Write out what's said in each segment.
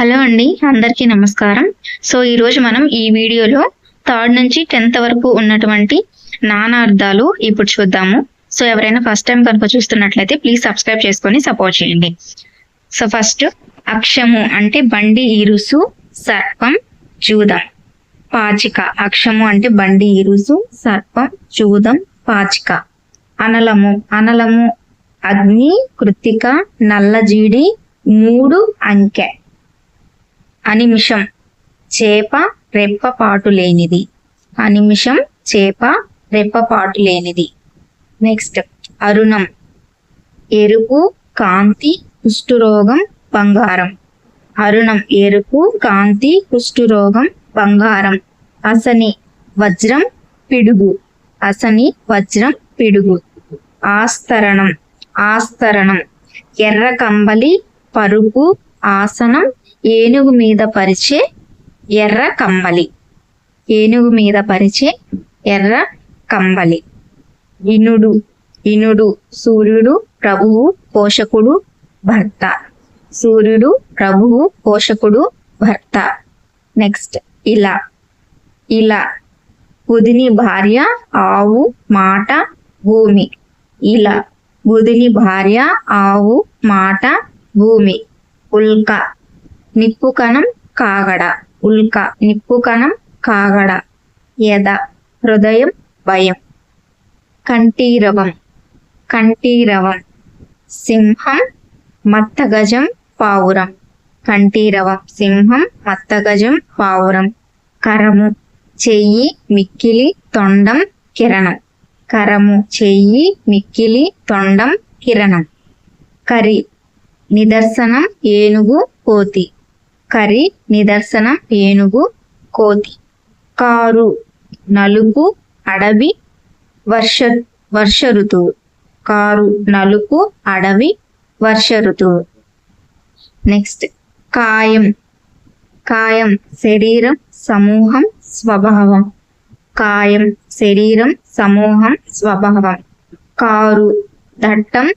Hello అండి అందరికీ నమస్కారం. సో ఈరోజు మనం ఈ వీడియోలో థర్డ్ నుంచి టెన్త్ వరకు ఉన్నటువంటి నానార్థాలు ఇప్పుడు చూద్దాము. సో ఎవరైనా ఫస్ట్ టైం కనుక చూస్తున్నట్లయితే ప్లీజ్ సబ్స్క్రైబ్ చేసుకొని సపోర్ట్ చేయండి. సో ఫస్ట్ అక్షము అంటే బండి ఇరుసు సర్పం జూదం. పాచిక. అక్షము అంటే బండి ఇరుసు సర్పం జూదం పాచిక. అనలము. అనలము అగ్ని కృత్తిక నల్లజీడి మూడు అంకె. అనిమిషం చేప రెప్పపాటు లేనిది. అనిమిషం చేప రెప్పపాటు లేనిది. నెక్స్ట్ అరుణం. ఎరుపు కాంతి కుష్ఠురోగం బంగారం. అరుణం ఎరుపు కాంతి కుష్ఠురోగం బంగారం. అసని వజ్రం పిడుగు. అసని వజ్రం పిడుగు. ఆస్తరణం. ఆస్తరణం. ఎర్ర కంబలి పరుపు ఆసనం ఏనుగు మీద పరిచే ఎర్ర కంబలి ఏనుగు మీద పరిచే ఎర్ర కంబలి ఇనుడు ఇనుడు సూర్యుడు ప్రభువు పోషకుడు భర్త. సూర్యుడు ప్రభువు పోషకుడు భర్త. నెక్స్ట్ ఇలా. ఇలా. బుధిని భార్య ఆవు మాట భూమి. ఇలా. బుధిని భార్య ఆవు మాట భూమి. ఉల్క. నిప్పు కణం కాగడ. ఉల్క. నిప్పు కణం కాగడ. యద. హృదయం భయం. కంఠీరవం. కంఠీరవం. సింహం మత్తగజం పావురం. కంఠీరవం. సింహం మత్తగజం పావురం. కరము. చెయ్యి మిక్కిలి తొండం కిరణం. కరము చెయ్యి మిక్కిలి తొండం కిరణం. కరి. నిదర్శనం ఏనుగు కోతి కరి నిదర్శనం ఏనుగు కోతి. కారు నలుపు అడవి వర్ష వర్ష ఋతువు. కారు నలుపు అడవి వర్ష ఋతువు. నెక్స్ట్ కాయం. కాయం శరీరం సమూహం స్వభావం. కాయం శరీరం సమూహం స్వభావం. కారు దట్టం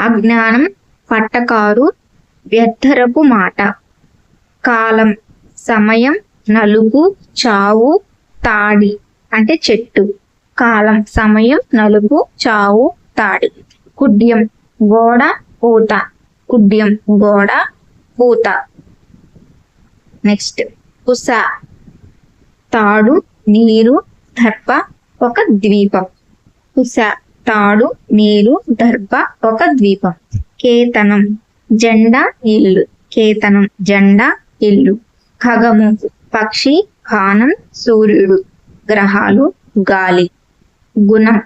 అజ్ఞానం పట్టకారు వ్యర్థరపు మాట. కాలం సమయం నలుపు చావు తాడి అంటే చెట్టు. కాలం సమయం నలుపు చావు తాడి. కుడ్యం గోడ పూత. కుడ్యం గోడ పూత. నెక్స్ట్ ఉష తాడు నీరు దర్భ ఒక ద్వీపం. ఉష తాడు నీరు దర్భ ఒక ద్వీపం. కేతనం జెండా ఇల్లు. కేతనం జెండా ఇల్లు ఖగము పక్షి ఖానం సూర్యుడు. గ్రహాలు గాలి. గుణం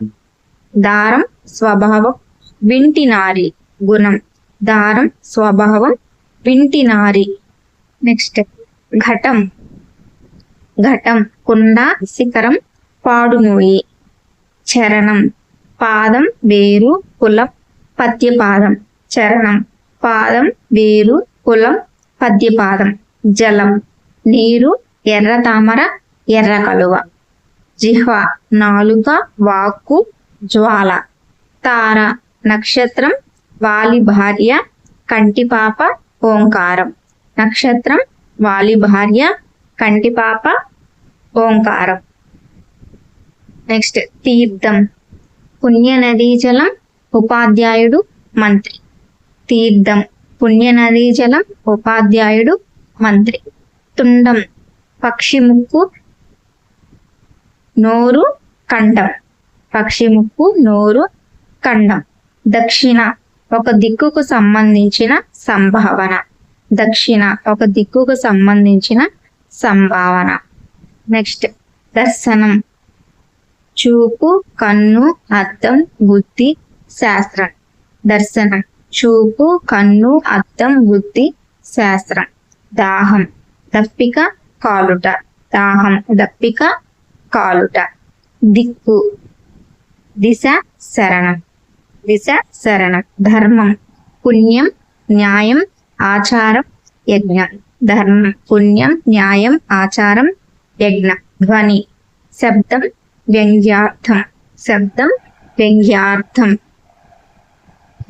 దారం స్వభావం వింటి నారి. గుణం దారం స్వభావం వింటి నారి. నెక్స్ట్ ఘటం. ఘటం కుండ శిఖరం పాడుమోయి. చరణం పాదం వేరు కులం పద్యపాదం. చరణం పాదం వేరు కులం పద్యపాదం. జలం నీరు ఎర్ర తామర ఎర్ర కలువ. జిహ్వ నాలుక వాక్కు జ్వాల. తార నక్షత్రం వాలి భార్య కంటిపాప ఓంకారం. నక్షత్రం వాలి భార్య కంటిపాప ఓంకారం. నెక్స్ట్ తీర్థం. పుణ్య నదీ జలం ఉపాధ్యాయుడు మంత్రి. తీర్థం. పుణ్యనదీ జలం ఉపాధ్యాయుడు మంత్రి. తుండం పక్షి ముక్కు నోరు కండం. పక్షి ముక్కు నోరు కండం. దక్షిణ ఒక దిక్కుకు సంబంధించిన సంభావన. దక్షిణ ఒక దిక్కుకు సంబంధించిన సంభావన. నెక్స్ట్ దర్శనం. చూపు కన్ను అర్థం బుద్ధి శాస్త్రం. దర్శనం. చూపు కన్ను అద్దం బుద్ధి శాస్త్రం. దాహం దప్పిక కాలుట. దాహం దప్పిక కాలుట. దిక్కు దిశ శరణం. దిశ శరణం. ధర్మం పుణ్యం న్యాయం ఆచారం యజ్ఞం. ధర్మం పుణ్యం న్యాయం ఆచారం యజ్ఞం. ధ్వని శబ్దం వ్యంగ్యార్థం. శబ్దం వ్యంగ్యార్థం.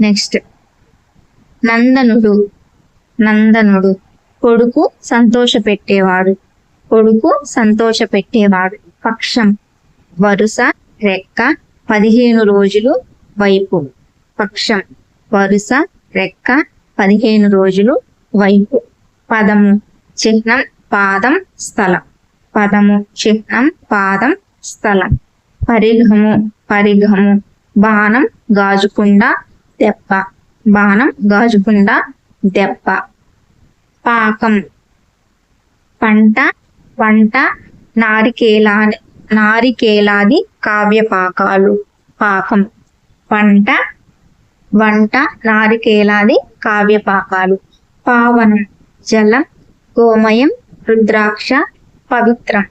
నెక్స్ట్. నందనుడు. నందనుడు. కొడుకు సంతోష పెట్టేవాడు కొడుకు సంతోష పెట్టేవాడు పక్షం. వరుస రెక్క పదిహేను రోజులు వైపు. పక్షం. వరుస రెక్క పదిహేను రోజులు వైపు. పదము. చిహ్నం పాదం స్థలం. పదము. చిహ్నం పాదం స్థలం. పరిఘము. పరిఘము. బాణం గాజుకుండ దెబ్బ బాణం గాజుగుండ దెబ్బ. పాకం. పంట వంట నారికేలా నారికేలాది కావ్యపాకాలు. పాకం. పంట వంట నారికేలాది కావ్యపాకాలు. పావనం. జలం గోమయం రుద్రాక్ష పవిత్రం.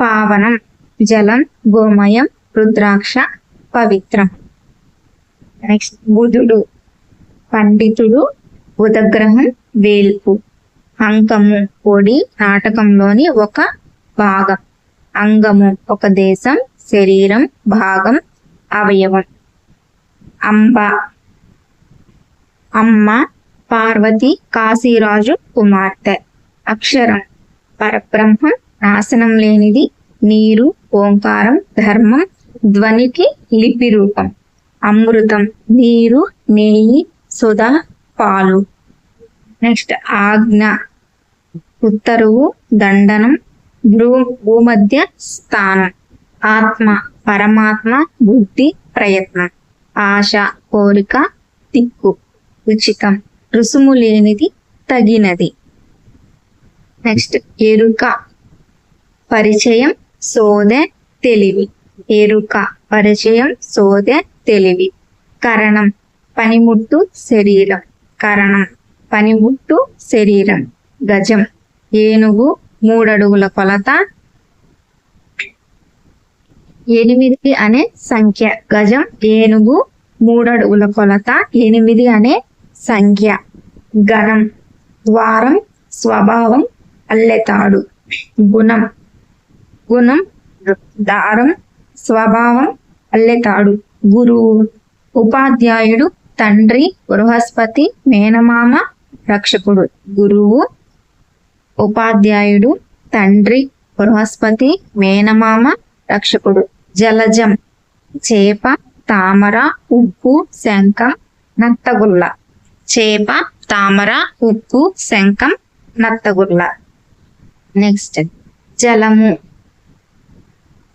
పావనం. జలం గోమయం రుద్రాక్ష పవిత్రం. నెక్స్ట్ బుధుడు. పండితుడు బుధగ్రహం వేల్పు. అంకము పొడి నాటకంలోని ఒక భాగం. అంగము ఒక దేశం శరీరం భాగం అవయవం. అంబ. అమ్మ పార్వతి కాశీరాజు కుమార్తె. అక్షరం. పరబ్రహ్మం నాశనం లేనిది నీరు ఓంకారం ధర్మం ధ్వనికి లిపి రూపం అమృతం నీరు నెయ్యి సుధ పాలు. నెక్స్ట్ ఆజ్ఞ. ఉత్తరువు దండనం భూ భూమధ్య స్థానం. ఆత్మ పరమాత్మ బుద్ధి ప్రయత్నం. ఆశ కోరిక తిక్కు ఉచితం. రుసుము లేనిది తగినది. నెక్స్ట్ ఎరుక. పరిచయం సోదె తెలివి. ఎరుక. పరిచయం సోదె తెలివి. కరణం. పనిముట్టు శరీరం. కరణం పనిముట్టు శరీరం. గజం ఏనుగు మూడడుగుల కొలత. ఎనిమిది అనే సంఖ్య. గజం ఏనుగు మూడడుగుల కొలత. ఎనిమిది అనే సంఖ్య. గణం ద్వారం స్వభావం అల్లెతాడు. గుణం గుణం దారం స్వభావం అల్లెతాడు. గురువు ఉపాధ్యాయుడు తండ్రి బృహస్పతి మేనమామ రక్షకుడు గురువు ఉపాధ్యాయుడు తండ్రి బృహస్పతి మేనమామ రక్షకుడు. జలజం చేప తామర ఉప్పు శంఖం నత్తగుల్ల. చేప తామర ఉప్పు శంఖం నత్తగుల్ల. నెక్స్ట్ జలము.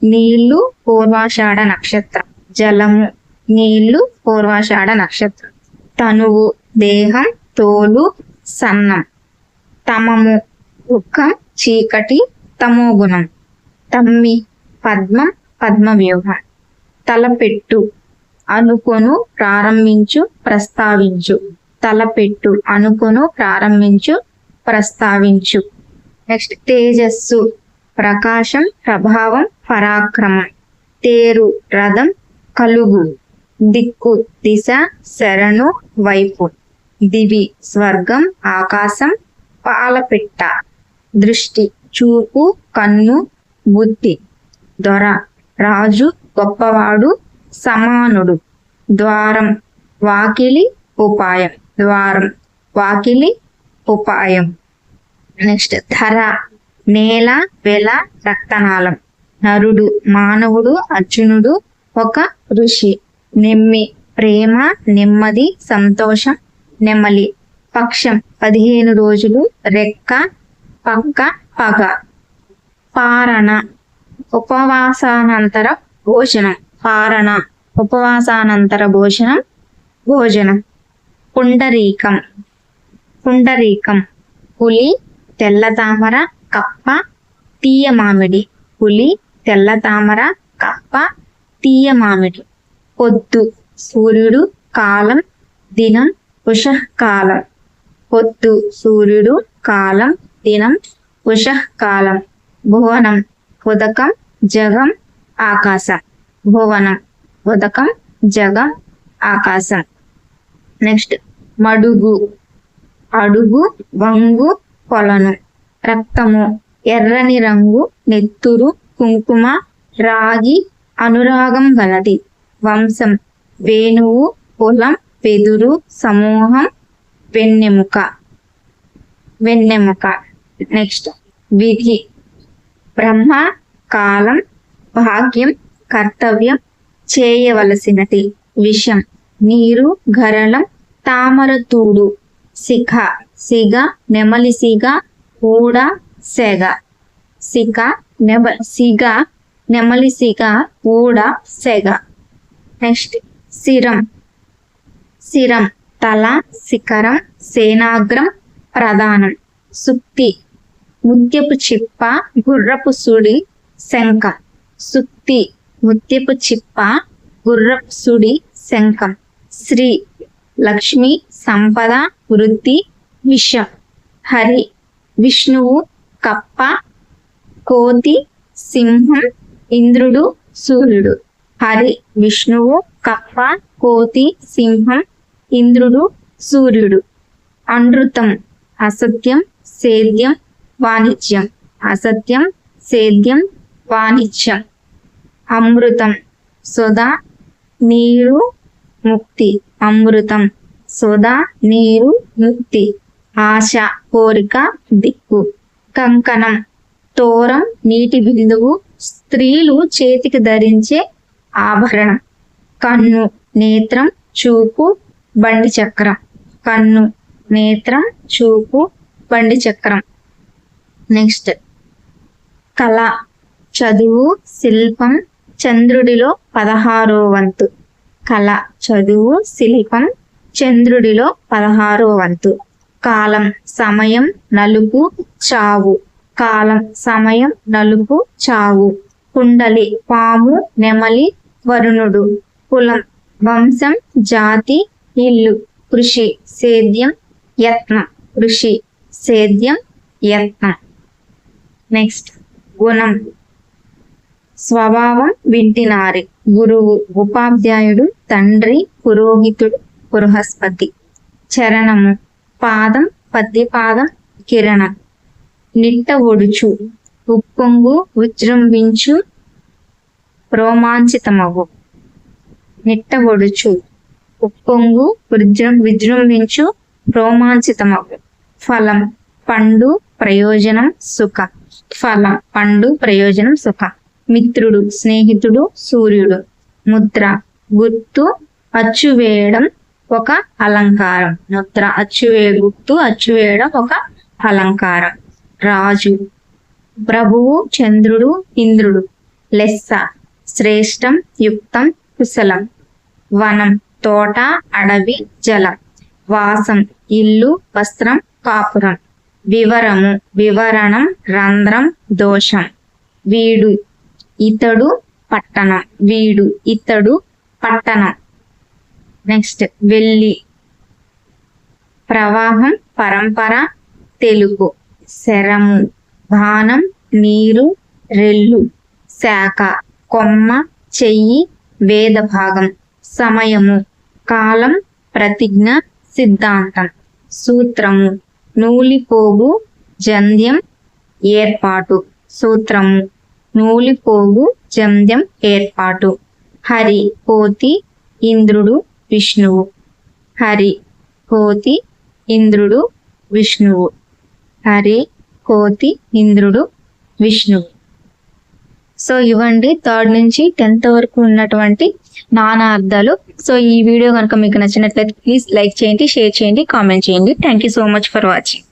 నీళ్ళు పూర్వాషాఢ నక్షత్రం. జలము. నీళ్ళు పూర్వాషాఢ నక్షత్రం. తనువు దేహం తోలు సన్నం. తమము దుఃఖం చీకటి తమోగుణం. తమ్మి పద్మం పద్మవ్యూహం. తలపెట్టు అనుకొను ప్రారంభించు ప్రస్తావించు. తలపెట్టు అనుకొను ప్రారంభించు ప్రస్తావించు. నెక్స్ట్ తేజస్సు ప్రకాశం ప్రభావం పరాక్రమం. తేరు రథం కలుగు. దిక్కు దిశ శరణు వైపు. దివి స్వర్గం ఆకాశం పాలపిట్ట. దృష్టి చూపు కన్ను బుద్ధి. దొర రాజు గొప్పవాడు సమానుడు. ద్వారం వాకిలి ఉపాయం. ద్వారం వాకిలి ఉపాయం. నెక్స్ట్ ధర నేల వెల రక్తనాళం. నరుడు మానవుడు అర్జునుడు ఒక ఋషి. నెమ్మి ప్రేమ నెమ్మది సంతోషం నెమ్మలి పక్షం పదిహేను రోజులు రెక్క పక్క పగ. పారణ ఉపవాసానంతర భోజనం. పారణ ఉపవాసానంతర భోజనం భోజనం. పుండరీకం పుండరీకం. పులి తెల్ల తామర కప్ప తీయ మామిడి. పులి తెల్ల తామర కప్ప తీయ మామిడి. పొద్దు సూర్యుడు కాలం దినం ఉషకాలం. పొద్దు సూర్యుడు కాలం దినం ఉషకాలం. భువనం ఉదకం జగం ఆకాశం. భువనం ఉదకం జగం ఆకాశం. నెక్స్ట్ మడుగు. అడుగు వంగు కొలను రక్తము ఎర్రని రంగు నెత్తురు కుంకుమ రాగి అనురాగం గలది. వంశం వేణువు పొలం వెదురు సమూహం వెన్నెముక. వెన్నెముక. నెక్స్ట్ విధి. బ్రహ్మ కాలం భాగ్యం కర్తవ్యం చేయవలసినది. విషం. నీరు గరళం తామర తూడు. శిఖ. సిగ నెమలి సిగ ఊడ సెగ సిక నెమ సిగ నెమలి సిగ ఊడ సెగ నెక్స్ట్ శిరం శిరం తల శిఖరం సేనాగ్రం ప్రధానం. సుక్తి ముత్యపు చిప్ప గుర్రపు సుడి శంఖ. సుక్తి ముత్యపు చిప్ప గుర్రపు సుడి శంఖం. శ్రీ లక్ష్మి సంపద వృద్ధి విష. హరి విష్ణువు కప్ప కోతి సింహం ఇంద్రుడు సూర్యుడు. హరి విష్ణువు కప్ప కోతి సింహం ఇంద్రుడు సూర్యుడు. అనృతం అసత్యం సేద్యం వాణిజ్యం. అసత్యం సేద్యం వాణిజ్యం. అమృతం సుధా నీరు ముక్తి. అమృతం సుధా నీరు ముక్తి. ఆశ కోరిక దిక్కు. కంకణం తోరం నీటి బిందువు. స్త్రీలు చేతికి ధరించే ఆభరణం. కన్ను నేత్రం చూపు బండి చక్రం. కన్ను నేత్రం చూపు బండి చక్రం. నెక్స్ట్. కళ చదువు శిల్పం చంద్రుడిలో పదహారో వంతు. కళ చదువు శిల్పం చంద్రుడిలో పదహారో వంతు. కాలం సమయం నలుపు చావు. కాలం సమయం నలుపు చావు. కుండలి పాము నెమలి వరుణుడు. కులం వంశం జాతి ఇల్లు కృషి సేద్యం యత్నం. కృషి సేద్యం యత్నం. నెక్స్ట్ గుణం. స్వభావం వింటినారి. గురువు ఉపాధ్యాయుడు తండ్రి పురోహితుడు బృహస్పతి. చరణము పాదం పద్యపాదం కిరణం. నిట్ట ఒడుచు. ఉప్పొంగు విజృంభించు రోమాంచితమగు. నిట్టబొడుచు. ఉప్పొంగు విజృం విజృంభించు రోమాంచితమగు. ఫలం పండు ప్రయోజనం సుఖ. ఫలం పండు ప్రయోజనం సుఖ. మిత్రుడు స్నేహితుడు సూర్యుడు. ముద్ర గుర్తు అచ్చు వేయడం ఒక అలంకారం. ముద్ర అచ్చువే గుర్తు అచ్చువేయడం ఒక అలంకారం. రాజు ప్రభువు చంద్రుడు ఇంద్రుడు. లెస్స శ్రేష్టం యుక్తం కుశలం. వనం తోట అడవి జలం. వాసం ఇల్లు వస్త్రం కాపురం. వివరము వివరణం రంధ్రం దోషం. వీడు ఇతడు పట్టణం. వీడు ఇతడు పట్టణం. నెక్స్ట్ వెళ్ళి ప్రవాహం పరంపర తెలుగు. శరము బాణం నీరు రెల్లు. శాఖ కొమ్మ చెయ్యి వేద భాగం సమయము కాలం ప్రతిజ్ఞ సిద్ధాంతం. సూత్రము నూలిపోగు జంధ్యం ఏర్పాటు. సూత్రము నూలిపోగు జంధ్యం ఏర్పాటు. హరి కోతి ఇంద్రుడు విష్ణువు. హరి కోతి ఇంద్రుడు విష్ణువు. హరి కోతి ఇంద్రుడు విష్ణువు. సో ఇవ్వండి. థర్డ్ నుంచి టెన్త్ వరకు ఉన్నటువంటి నానా అర్థాలు. సో ఈ వీడియో కనుక మీకు నచ్చినట్లయితే ప్లీజ్ లైక్ చేయండి షేర్ చేయండి కామెంట్ చేయండి. Thank you so much for watching